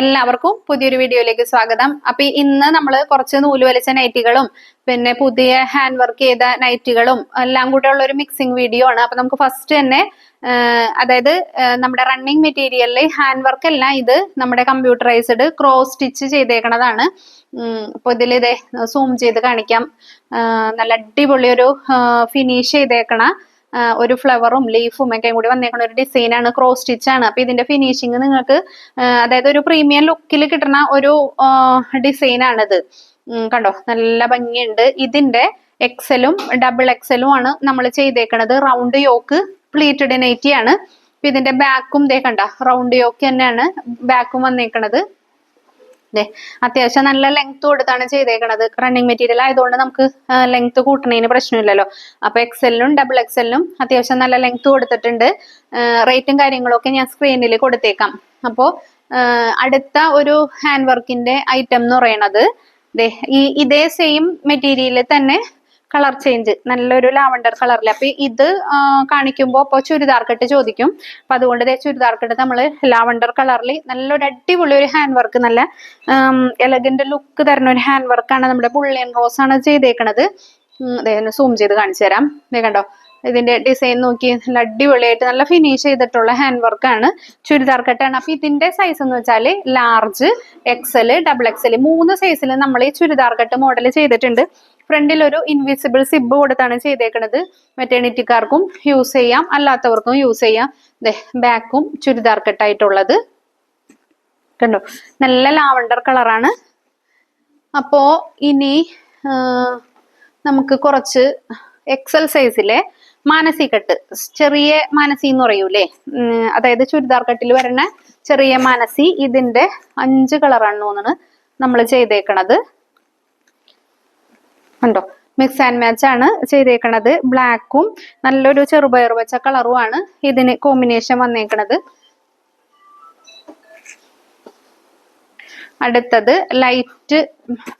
എല്ലാവർക്കും പുതിയൊരു വീഡിയോയിലേക്ക് സ്വാഗതം. അപ്പൊ ഇന്ന് നമ്മൾ കുറച്ച് നൂൽ വലിച്ച നൈറ്റികളും പിന്നെ പുതിയ ഹാൻഡ് വർക്ക് ചെയ്ത നൈറ്റികളും എല്ലാം കൂടെ ഉള്ള ഒരു മിക്സിംഗ് വീഡിയോ ആണ്. അപ്പൊ നമുക്ക് ഫസ്റ്റ് തന്നെ അതായത് നമ്മുടെ റണ്ണിങ് മെറ്റീരിയലിൽ ഹാൻഡ് വർക്ക് എല്ലാം ഇത് നമ്മുടെ കമ്പ്യൂട്ടറൈസ്ഡ് ക്രോസ് സ്റ്റിച്ച് ചെയ്തേക്കണതാണ്. അപ്പൊ ഇതിൽ ഇതേ സൂം ചെയ്ത് കാണിക്കാം. നല്ല അടിപൊളി ഒരു ഫിനിഷ് ചെയ്തേക്കണ ഒരു ഫ്ലവറും ലീഫും ഒക്കെ കൂടി വന്നേക്കുന്ന ഒരു ഡിസൈനാണ് ക്രോസ് സ്റ്റിച്ച് ആണ്. അപ്പൊ ഇതിന്റെ ഫിനിഷിങ് നിങ്ങൾക്ക് അതായത് ഒരു പ്രീമിയം ലുക്കിൽ കിട്ടുന്ന ഒരു ഉം, കണ്ടോ? നല്ല ഭംഗിയുണ്ട്. ഇതിന്റെ എക്സലും ഡബിൾ എക്സലും ആണ് നമ്മൾ ചെയ്തേക്കണത്. റൗണ്ട് യോക്ക് പ്ലീറ്റഡ് നൈറ്റി ആണ്. ഇതിന്റെ ബാക്കും ദേ കണ്ട റൗണ്ട് യോക്ക് തന്നെയാണ് ബാക്കും വന്നേക്കണത്. ദേ അത്യാവശ്യം നല്ല ലെങ്ത് കൊടുത്താണ് ചെയ്തേക്കണത്. റണ്ണിങ് മെറ്റീരിയൽ ആയതുകൊണ്ട് നമുക്ക് ലെങ്ത് കൂട്ടണതിന് പ്രശ്നമില്ലല്ലോ. അപ്പൊ എക്സലിനും ഡബിൾ എക്സലിനും അത്യാവശ്യം നല്ല ലെങ്ത് കൊടുത്തിട്ടുണ്ട്. റേറ്റും കാര്യങ്ങളൊക്കെ ഞാൻ സ്ക്രീനിൽ കൊടുത്തേക്കാം. അപ്പോൾ അടുത്ത ഒരു ഹാൻഡ് വർക്കിന്റെ ഐറ്റം എന്ന് പറയണത് ഇതേ സെയിം മെറ്റീരിയലിൽ തന്നെ കളർ ചേഞ്ച് നല്ലൊരു ലാവണ്ടർ കളറിൽ അപ്പൊ ഇത് കാണിക്കുമ്പോൾ ഇപ്പോൾ ചുരിദാർ ചോദിക്കും. അപ്പൊ അതുകൊണ്ട് ദേ ചുരിദാർ നമ്മൾ ലാവണ്ടർ കളറിൽ നല്ലൊരു അടിപൊളി ഒരു ഹാൻഡ് വർക്ക് നല്ല എലഗന്റ് ലുക്ക് തരുന്ന ഒരു ഹാൻഡ് വർക്കാണ് നമ്മുടെ ബുള്ളിയൻ റോസ് ആണ് ചെയ്തേക്കണത്. സൂം ചെയ്ത് കാണിച്ചു തരാം. ദേ കണ്ടോ? ഇതിന്റെ ഡിസൈൻ നോക്കി നല്ല അടിപൊളിയായിട്ട് നല്ല ഫിനിഷ് ചെയ്തിട്ടുള്ള ഹാൻഡ് വർക്കാണ് ചുരിദാർ കട്ടാണ്. അപ്പൊ ഇതിന്റെ സൈസ് എന്ന് വെച്ചാൽ ലാർജ് എക്സൽ ഡബിൾ എക്സൽ മൂന്ന് സൈസിൽ നമ്മൾ ഈ ചുരിദാർ കട്ട് മോഡൽ ചെയ്തിട്ടുണ്ട്. ഫ്രണ്ടിൽ ഒരു ഇൻവിസിബിൾ സിബ് കൊടുത്താണ് ചെയ്തേക്കുന്നത് മെറ്റേണിറ്റിക്കാർക്കും യൂസ് ചെയ്യാം. അല്ലാത്തവർക്കും യൂസ് ചെയ്യാം. ബാക്കും ചുരിദാർ കെട്ടായിട്ടുള്ളത്. കണ്ടോ? നല്ല ലാവണ്ടർ കളറാണ്. അപ്പോ ഇനി നമുക്ക് കുറച്ച് എക്സൽ സൈസിലെ മാനസി കെട്ട്. ചെറിയ മാനസി എന്ന് പറയൂലേ? അതായത് ചുരിദാർ കെട്ടിൽ വരുന്ന ചെറിയ മാനസി ഇതിന്റെ അഞ്ച് കളറാണ് തോന്നുന്നത് നമ്മൾ ചെയ്തേക്കണത്. കണ്ടോ മിക്സ് ആൻഡ് മാച്ച് ആണ് ചെയ്തേക്കണത്. ബ്ലാക്കും നല്ലൊരു ചെറുപയർ വെച്ച കളറുമാണ് ഇതിന് കോമ്പിനേഷൻ വന്നേക്കണത്. അടുത്തത് ലൈറ്റ്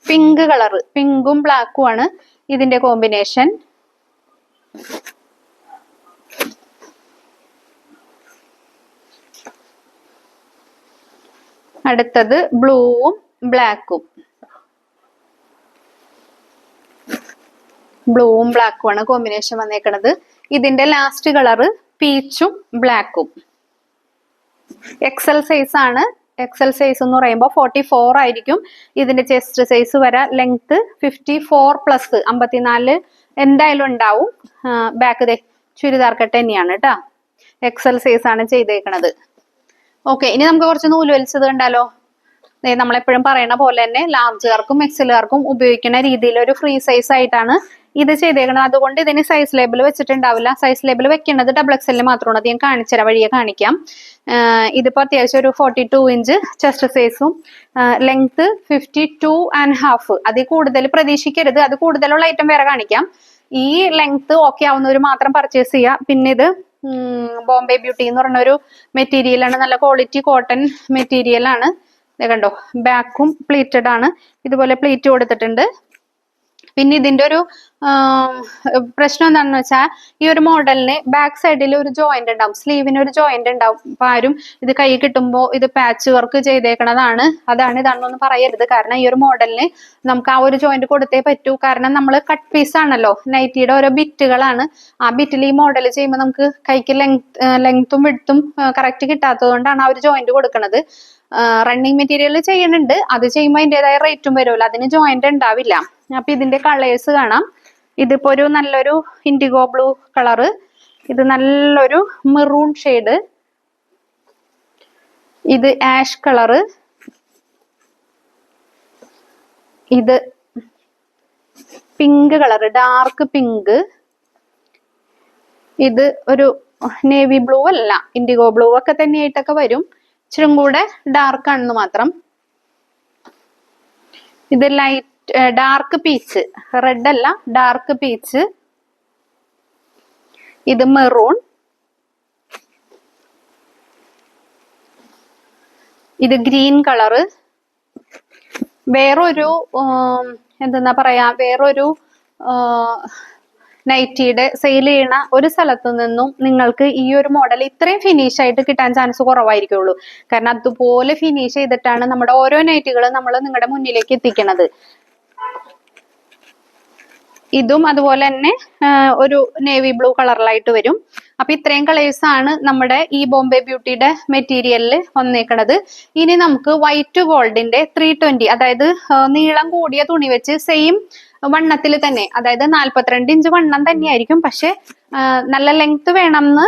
പിങ്ക് കളർ പിങ്കും ബ്ലാക്കും ആണ് ഇതിന്റെ കോമ്പിനേഷൻ അടുത്തത് ബ്ലൂവും ബ്ലാക്കും ബ്ലൂവും ബ്ലാക്കും ആണ് കോമ്പിനേഷൻ വന്നേക്കണത്. ഇതിന്റെ ലാസ്റ്റ് കളറ് പീച്ചും ബ്ലാക്കും എക്സൽ സൈസ് ആണ്. എക്സൽ സൈസ് എന്ന് പറയുമ്പോൾ ഫോർട്ടി ഫോർ ആയിരിക്കും. ഇതിന്റെ ചെസ്റ്റ് സൈസ് വരെ ലെങ്ത് ഫിഫ്റ്റി ഫോർ പ്ലസ് അമ്പത്തിനാല് എന്തായാലും ഉണ്ടാവും. ബാക്ക് ദേ ചുരിദാർ കട്ട് തന്നെയാണ് കേട്ടോ എക്സൽ സൈസ് ആണ് ചെയ്തേക്കണത്. ഓക്കെ ഇനി നമുക്ക് കുറച്ച് നൂൽ വലിച്ചത് കണ്ടാലോ? നമ്മളെപ്പോഴും പറയുന്ന പോലെ തന്നെ ലാർജുകാർക്കും എക്സലുകാർക്കും ഉപയോഗിക്കുന്ന രീതിയിൽ ഒരു ഫ്രീ സൈസ് ആയിട്ടാണ് ഇത് ചെയ്തേക്കണം. അതുകൊണ്ട് ഇതിന് സൈസ് ലേബിൾ വെച്ചിട്ടുണ്ടാവില്ല. സൈസ് ലേബിൾ വെക്കേണ്ടത് ഡബിൾ എക്സലിൽ മാത്രമാണ് അത് ഞാൻ കാണിച്ചുതരാം വഴിയെ കാണിക്കാം. ഇതിപ്പോൾ ഇതിപ്പോ അത്യാവശ്യം ഒരു ഫോർട്ടി ടു ഇഞ്ച് ചെസ്റ്റ് സൈസും length fifty two and half അതിൽ കൂടുതൽ പ്രതീക്ഷിക്കരുത്. അത് കൂടുതലുള്ള ഐറ്റം വേറെ കാണിക്കാം. ഈ ലെങ്ത് ഓക്കെ ആവുന്നവർ മാത്രം പർച്ചേസ് ചെയ്യുക പിന്നെ ഇത് ബോംബെ ബ്യൂട്ടി എന്ന് പറഞ്ഞ ഒരു മെറ്റീരിയൽ ആണ്. നല്ല ക്വാളിറ്റി കോട്ടൺ മെറ്റീരിയലാണ് കണ്ടോ? ബാക്കും പ്ലീറ്റഡ് ആണ്. ഇതുപോലെ പ്ലീറ്റ് കൊടുത്തിട്ടുണ്ട്. പിന്നെ ഇതിന്റെ ഒരു പ്രശ്നം എന്താണെന്ന് വെച്ചാൽ ഈ ഒരു മോഡലിന് ബാക്ക് സൈഡിൽ ഒരു ജോയിന്റ് ഉണ്ടാവും. സ്ലീവിന് ഒരു ജോയിന്റ് ഉണ്ടാവും. അപ്പൊ ആരും ഇത് കൈ കിട്ടുമ്പോൾ ഇത് പാച്ച് വർക്ക് ചെയ്തേക്കണതാണ്. അതാണ് ഇതാണെന്നൊന്നും പറയരുത്. കാരണം ഈ ഒരു മോഡലിന് നമുക്ക് ആ ഒരു ജോയിന്റ് കൊടുത്തേ പറ്റൂ. കാരണം നമ്മൾ കട്ട് പീസ് ആണല്ലോ. നൈറ്റിയുടെ ഓരോ ബിറ്റുകളാണ് ആ ബിറ്റിൽ ഈ മോഡൽ ചെയ്യുമ്പോൾ നമുക്ക് കൈക്ക് ലെങ്ത് ലെങ്ത്തും വിടുത്തും കറക്റ്റ് കിട്ടാത്തത് കൊണ്ടാണ് ആ ഒരു ജോയിന്റ് കൊടുക്കുന്നത് റണ്ണിങ് മെറ്റീരിയൽ ചെയ്യുന്നുണ്ട്. അത് ചെയ്യുമ്പോൾ അതിന്റെതായ റേറ്റും വരുമല്ലോ അതിന് ജോയിന്റ് ഉണ്ടാവില്ല. അപ്പൊ ഇതിന്റെ കളേഴ്സ് കാണാം. ഇതിപ്പോ ഒരു നല്ലൊരു ഇൻഡിഗോ ബ്ലൂ കളറ് ഇത് നല്ലൊരു മെറൂൺ ഷെയ്ഡ് ഇത് ആഷ് കളറ് ഇത് പിങ്ക് കളറ് ഡാർക്ക് പിങ്ക് ഇത് ഒരു നേവി ബ്ലൂ അല്ല ഇൻഡിഗോ ബ്ലൂ ഒക്കെ തന്നെയായിട്ടൊക്കെ വരും. ഇച്ചിരും കൂടെ ഡാർക്ക് ആണെന്ന് മാത്രം. ഇത് ലൈറ്റ് ഡാർക്ക് പീച്ച് റെഡ് അല്ല ഡാർക്ക് പീച്ച് ഇത് മെറൂൺ ഇത് ഗ്രീൻ കളറ് വേറൊരു എന്താ എന്തെന്നാ പറയാ വേറൊരു നൈറ്റിയുടെ സെയിൽ ചെയ്യണ ഒരു സ്ഥലത്തു നിന്നും നിങ്ങൾക്ക് ഈ ഒരു മോഡൽ ഇത്രയും ഫിനിഷ് ആയിട്ട് കിട്ടാൻ ചാൻസ് കുറവായിരിക്കുള്ളൂ. കാരണം അതുപോലെ ഫിനിഷ് ചെയ്തിട്ടാണ് നമ്മുടെ ഓരോ നൈറ്റുകളും നമ്മൾ നിങ്ങളുടെ മുന്നിലേക്ക് എത്തിക്കുന്നത് ഇതും അതുപോലെ തന്നെ ഒരു നേവി ബ്ലൂ കളറിലായിട്ട് വരും. അപ്പൊ ഇത്രയും കളേഴ്സ് ആണ് നമ്മുടെ ഈ ബോംബെ ബ്യൂട്ടിയുടെ മെറ്റീരിയലിൽ വന്നേക്കണത്. ഇനി നമുക്ക് വൈറ്റ് ഗോൾഡിന്റെ ത്രീ ട്വന്റി അതായത് നീളം കൂടിയ തുണി വെച്ച് സെയിം വണ്ണത്തിൽ തന്നെ അതായത് നാല്പത്തിരണ്ട് ഇഞ്ച് വണ്ണം തന്നെയായിരിക്കും. പക്ഷെ നല്ല ലെങ്ത് വേണം എന്ന്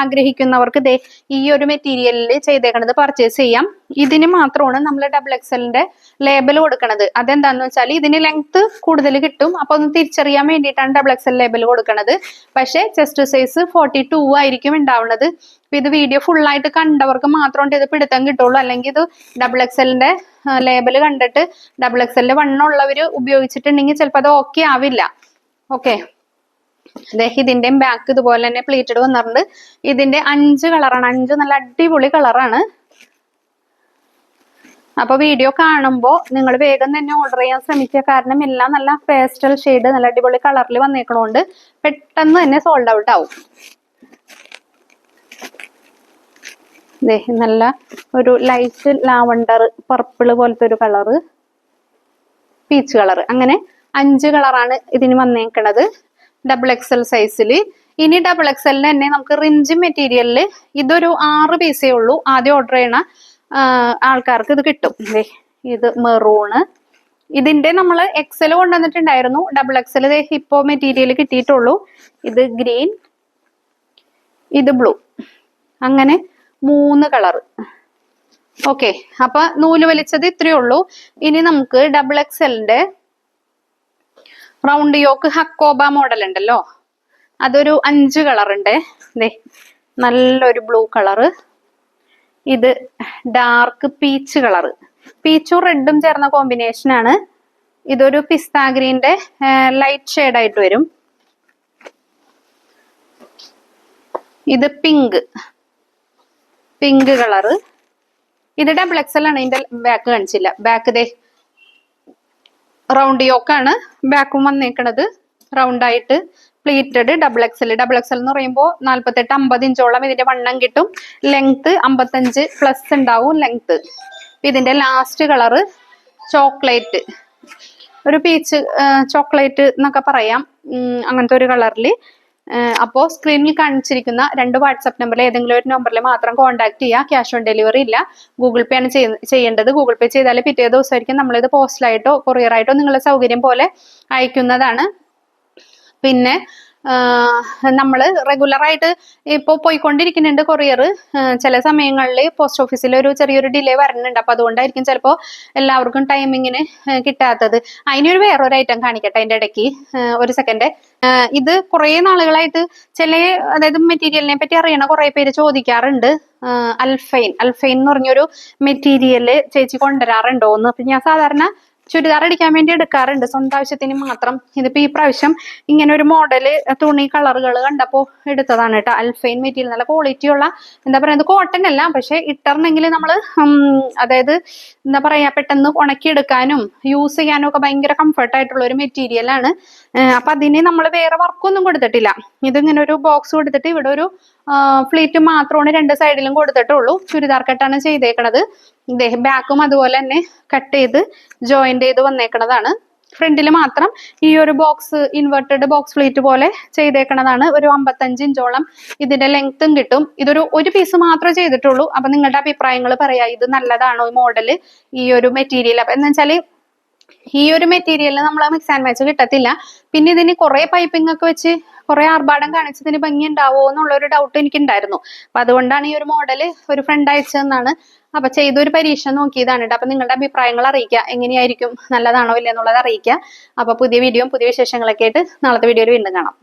ആഗ്രഹിക്കുന്നവർക്ക് ദേ ഈ ഒരു മെറ്റീരിയലിൽ ചെയ്തേക്കണത് പർച്ചേസ് ചെയ്യാം. ഇതിന് മാത്രമാണ് നമ്മൾ ഡബിൾ എക്സലിന്റെ ലേബൽ കൊടുക്കണത്. അതെന്താന്ന് വെച്ചാൽ ഇതിന് ലെങ്ത് കൂടുതൽ കിട്ടും. അപ്പൊ ഒന്ന് തിരിച്ചറിയാൻ വേണ്ടിയിട്ടാണ് ഡബിൾ എക്സൽ ലേബൽ കൊടുക്കണത്. പക്ഷെ ചെസ്റ്റ് സൈസ് ഫോർട്ടി ടു ആയിരിക്കും ഉണ്ടാവുന്നത് ഇത് വീഡിയോ ഫുൾ ആയിട്ട് കണ്ടവർക്ക് മാത്രം ഇത് പിടുത്തം കിട്ടുള്ളൂ. അല്ലെങ്കിൽ ഇത് ഡബിൾ എക്സലിന്റെ ലേബൽ കണ്ടിട്ട് ഡബിൾ എക്സലിന്റെ വണ്ണുള്ളവർ ഉപയോഗിച്ചിട്ടുണ്ടെങ്കിൽ ചിലപ്പോൾ അത് ഓക്കെ ആവില്ല. ഓക്കെ ഇതിന്റെയും ബാക്ക് ഇതുപോലെ തന്നെ പ്ലീറ്റഡ് വന്നിട്ടുണ്ട്. ഇതിന്റെ അഞ്ച് കളറാണ് അഞ്ച് നല്ല അടിപൊളി കളറാണ് അപ്പൊ വീഡിയോ കാണുമ്പോൾ നിങ്ങൾ വേഗം തന്നെ ഓർഡർ ചെയ്യാൻ ശ്രമിക്കുക. കാരണം എല്ലാം നല്ല പേസ്റ്റൽ ഷെയ്ഡ് നല്ല അടിപൊളി കളറിൽ വന്നേക്കണോണ്ട് പെട്ടെന്ന് തന്നെ സോൾഡ് ഔട്ട് ആവും. നല്ല ഒരു ലൈറ്റ് ലാവണ്ടർ പർപ്പിൾ പോലത്തെ ഒരു കളറ് പീച്ച് കളറ് അങ്ങനെ അഞ്ച് കളറാണ് ഇതിന് വന്നേക്കണത്. ഡബിൾ എക്സൽ സൈസിൽ ഇനി ഡബിൾ എക്സലിന് തന്നെ നമുക്ക് റിഞ്ച് മെറ്റീരിയലിൽ ഇതൊരു ആറ് പീസേ ഉള്ളൂ. ആദ്യം ഓർഡർ ചെയ്യണ ആൾക്കാർക്ക് ഇത് കിട്ടും. ഇത് മെറൂണ് ഇതിന്റെ നമ്മൾ എക്സൽ കൊണ്ടുവന്നിട്ടുണ്ടായിരുന്നു. ഡബിൾ എക്സൽ ഇപ്പോ മെറ്റീരിയൽ കിട്ടിയിട്ടുള്ളൂ. ഇത് ഗ്രീൻ ഇത് ബ്ലൂ. അങ്ങനെ മൂന്ന് കളർ ഓക്കെ അപ്പൊ നൂൽ വലിച്ചത് ഇത്രയേ ഉള്ളൂ. ഇനി നമുക്ക് ഡബിൾ എക്സലിന്റെ റൗണ്ട് യോക്ക് ഹക്കോബ മോഡൽ ഉണ്ടല്ലോ. അതൊരു അഞ്ച് കളർ ഉണ്ട്. ദേ നല്ലൊരു ബ്ലൂ കളറ് ഇത് ഡാർക്ക് പീച്ച് കളറ് പീച്ചും റെഡും ചേർന്ന കോമ്പിനേഷൻ ആണ്. ഇതൊരു പിസ്ത ഗ്രീന്റെ ലൈറ്റ് ഷെയ്ഡ് ആയിട്ട് വരും. ഇത് പിങ്ക് പിങ്ക് കളറ് ഇത് ഡബിൾ എക്സൽ ആണ്. ഇതിന്റെ ബാക്ക് കാണിച്ചില്ല. ബാക്ക് ദേ റൗണ്ട് യോക്കാണ് ബാക്കും വന്നേക്കണത്. റൗണ്ട് ആയിട്ട് pleated double XL double XL എന്ന് പറയുമ്പോൾ നാല്പത്തെട്ട് അമ്പത് ഇഞ്ചോളം ഇതിന്റെ വണ്ണം കിട്ടും. ലെങ്ത് അമ്പത്തഞ്ച് പ്ലസ് ഉണ്ടാവും ലെങ്ത് ഇതിന്റെ ലാസ്റ്റ് കളറ് ചോക്ലേറ്റ് ഒരു പീച്ച് ചോക്ലേറ്റ് എന്നൊക്കെ പറയാം. അങ്ങനത്തെ ഒരു കളറിൽ അപ്പോൾ സ്ക്രീനിൽ കാണിച്ചിരിക്കുന്ന രണ്ട് വാട്സപ്പ് നമ്പറിൽ ഏതെങ്കിലും ഒരു നമ്പറിൽ മാത്രം കോൺടാക്ട് ചെയ്യുക ക്യാഷ് ഓൺ ഡെലിവറി ഇല്ല. ഗൂഗിൾ പേ ആണ് ചെയ്യേണ്ടത്. ഗൂഗിൾ പേ ചെയ്താൽ പിറ്റേ ദിവസമായിരിക്കും നമ്മളിത് പോസ്റ്റലായിട്ടോ കൊറിയറായിട്ടോ നിങ്ങളുടെ സൗകര്യം പോലെ അയക്കുന്നതാണ്. പിന്നെ നമ്മൾ റെഗുലറായിട്ട് ഇപ്പോൾ പോയിക്കൊണ്ടിരിക്കുന്നുണ്ട് കൊറിയർ ചില സമയങ്ങളിൽ പോസ്റ്റ് ഓഫീസിൽ ഒരു ചെറിയൊരു ഡിലേ വരുന്നുണ്ട് അപ്പോൾ അതുകൊണ്ടായിരിക്കും ചിലപ്പോൾ എല്ലാവർക്കും ടൈമിങ്ങിന് കിട്ടാത്തത്. അതിനൊരു വേറൊരു ഐറ്റം കാണിക്കട്ടെ അതിന്റെ ഇടയ്ക്ക്. ഒരു സെക്കൻഡ് ഇത് കുറേ നാളുകളായിട്ട് ചില അതായത് മെറ്റീരിയലിനെ പറ്റി അറിയണ കുറെ പേര് ചോദിക്കാറുണ്ട്. അൽഫൈൻ. അൽഫൈൻ എന്ന് പറഞ്ഞൊരു മെറ്റീരിയൽ ചേച്ചി കൊണ്ടുവരാറുണ്ടോ എന്ന് ഞാൻ സാധാരണ ചുരിദാർ അടിക്കാൻ വേണ്ടി എടുക്കാറുണ്ട്. സ്വന്തം ആവശ്യത്തിന് മാത്രം. ഇതിപ്പോ ഈ പ്രാവശ്യം ഇങ്ങനെ ഒരു മോഡൽ തുണി കളറുകൾ കണ്ടപ്പോ എടുത്തതാണ് കേട്ടോ. അൽഫൈൻ മെറ്റീരിയൽ നല്ല ക്വാളിറ്റി ഉള്ള എന്താ പറയാ ഇത് കോട്ടൺ അല്ല പക്ഷെ ഇട്ടർന്നെങ്കിൽ നമ്മൾ അതായത് എന്താ പറയാ പെട്ടെന്ന് ഉണക്കിയെടുക്കാനും യൂസ് ചെയ്യാനും ഒക്കെ ഭയങ്കര കംഫർട്ട് ആയിട്ടുള്ള ഒരു ഏഹ് അപ്പൊ അതിന് നമ്മൾ വേറെ വർക്കൊന്നും കൊടുത്തിട്ടില്ല. ഇതിങ്ങനെ ഒരു ബോക്സ് കൊടുത്തിട്ട് ഇവിടെ ഒരു ഫ്ലീറ്റ് മാത്രമാണ് രണ്ട് സൈഡിലും കൊടുത്തിട്ടുള്ളൂ. ചുരിദാർ കട്ടാണ് ചെയ്തേക്കണത്. ഇദ്ദേഹം ബാക്കും അതുപോലെ തന്നെ കട്ട് ചെയ്ത് ജോയിന്റ് ചെയ്ത് വന്നേക്കണതാണ്. ഫ്രണ്ടിൽ മാത്രം ഈ ഒരു ബോക്സ് ഇൻവെർട്ടഡ് ബോക്സ് ഫ്ലീറ്റ് പോലെ ചെയ്തേക്കണതാണ്. ഒരു അമ്പത്തഞ്ച് ഇഞ്ചോളം ഇതിന്റെ ലെങ്ത്തും കിട്ടും. ഇതൊരു ഒരു പീസ് മാത്രമേ ചെയ്തിട്ടുള്ളൂ. അപ്പൊ നിങ്ങളുടെ അഭിപ്രായങ്ങൾ പറയാ. ഇത് നല്ലതാണോ ഈ മോഡൽ ഈ ഒരു മെറ്റീരിയൽ അപ്പൊ എന്ന് വെച്ചാൽ ഈ ഒരു മെറ്റീരിയൽ നമ്മൾ മിക്സ് ആൻഡ് മാച്ച് കിട്ടത്തില്ല. പിന്നെ ഇതിന് കുറെ പൈപ്പിംഗ് ഒക്കെ വെച്ച് കുറെ ആർഭാടം കാണിച്ചതിന് ഭംഗി ഉണ്ടാവോ എന്നുള്ള ഒരു ഡൗട്ട് എനിക്കുണ്ടായിരുന്നു. അപ്പൊ അതുകൊണ്ടാണ് ഈ ഒരു മോഡൽ ഒരു ഫ്രണ്ട് അയച്ചതെന്നാണ്. അപ്പൊ ചെയ്തൊരു പരീക്ഷ നോക്കിയതാണ് ട്ടോ. അപ്പൊ നിങ്ങളുടെ അഭിപ്രായങ്ങൾ അറിയിക്കുക. എങ്ങനെയായിരിക്കും? നല്ലതാണോ ഇല്ല എന്നുള്ളത് അറിയിക്കുക. അപ്പൊ പുതിയ വീഡിയോയും പുതിയ വിശേഷങ്ങളൊക്കെ ആയിട്ട് നാളത്തെ വീഡിയോയിൽ വീണ്ടും കാണാം.